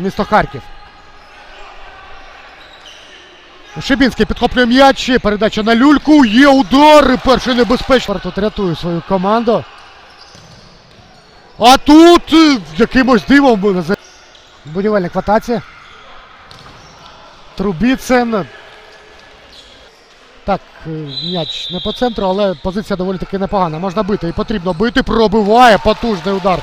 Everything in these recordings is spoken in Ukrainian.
місто Харків. Шибінський підхоплює м'яч. Передача на люльку. Є удар. Перший небезпечний. Тут рятує свою команду. А тут якимось дивом буде будівельник в атаці. Трубіцин. Так, е, м'яч не по центру, але позиція доволі таки непогана. Можна бити і потрібно бити. Пробиває потужний удар.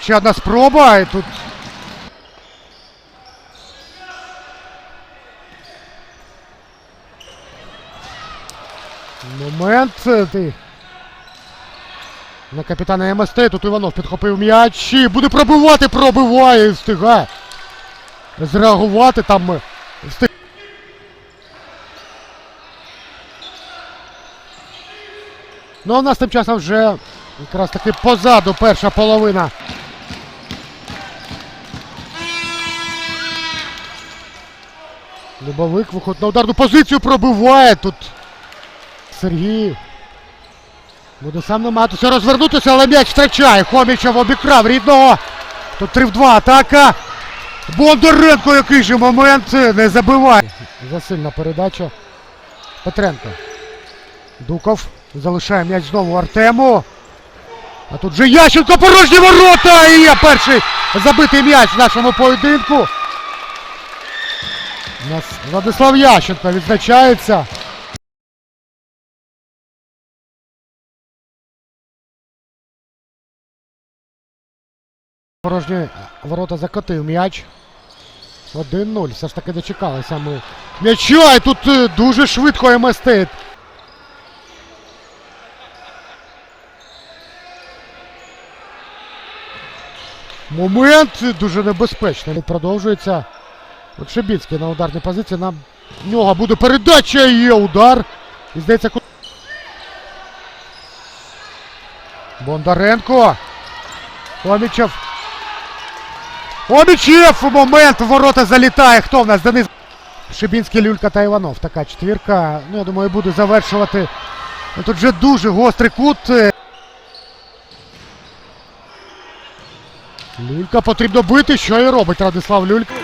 Ще одна спроба і тут. Момент. е, Ти. На капітана МСТ. Тут Іванов підхопив м'яч. і Буде пробивати, пробиває і встигає. Зреагувати там. е. Ну а в нас тим часом вже якраз таки позаду перша половина. Любовик виходить на ударну позицію, пробиває тут. Сергій. Буде сам намагатися розвернутися, але м'яч втрачає. Хомічев обікрав рідного. Тут 3 в 2 атака. Бондаренко, який же момент не забиває. Засильна передача. Петренко. Дуков залишає м'яч знову Артему. А тут же Ященко порожні ворота! І є перший забитий м'яч в нашому поєдинку. У нас Владислав Ященко відзначається. Порожні ворота закотив м'яч. 1-0. Все ж таки дочекалися ми. М'яча! І тут е, дуже швидко МСТ. Момент дуже небезпечний. Продовжується. От Шибіцький на ударній позиції. Нам в нього буде передача є удар. І здається, ку- Бондаренко. Омічев. Омічев! Момент в ворота залітає. Хто в нас? Денис. Шибінський, Люлька та Іванов. Така четвірка. Ну, я думаю, буде завершувати. Ну, Тут вже дуже гострий кут. Люлька потрібно бити. Що і робить Радислав Люлька.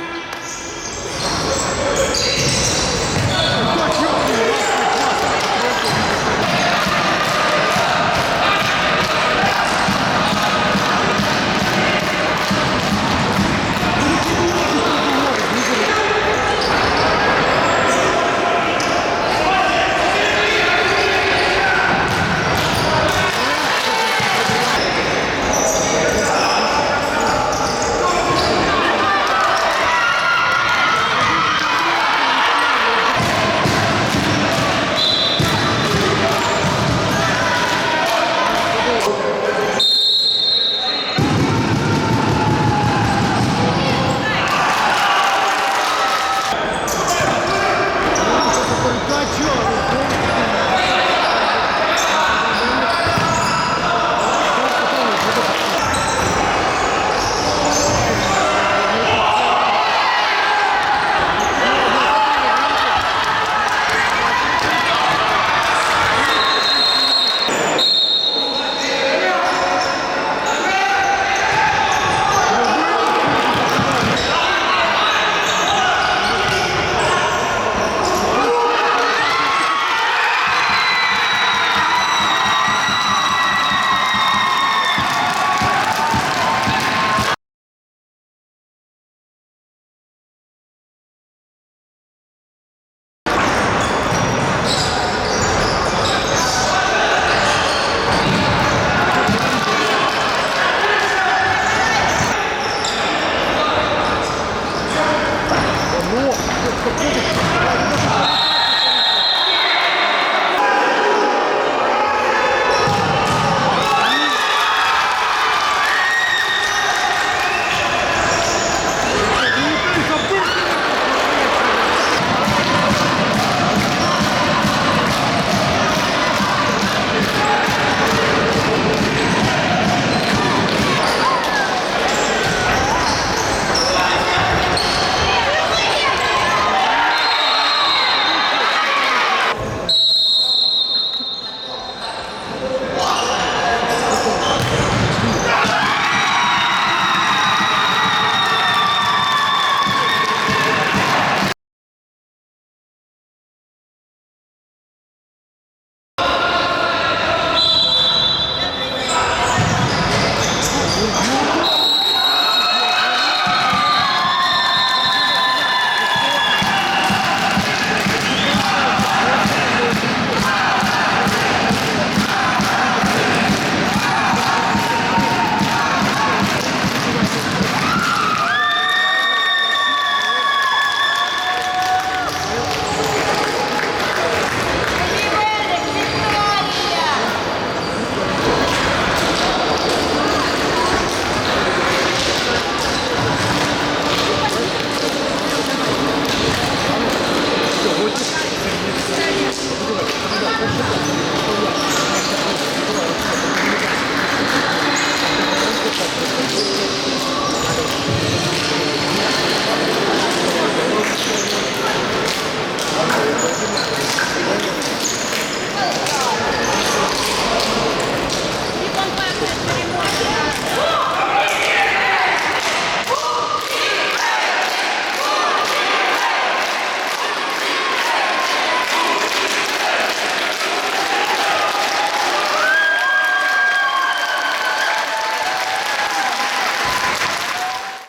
ขึ้นมาเลย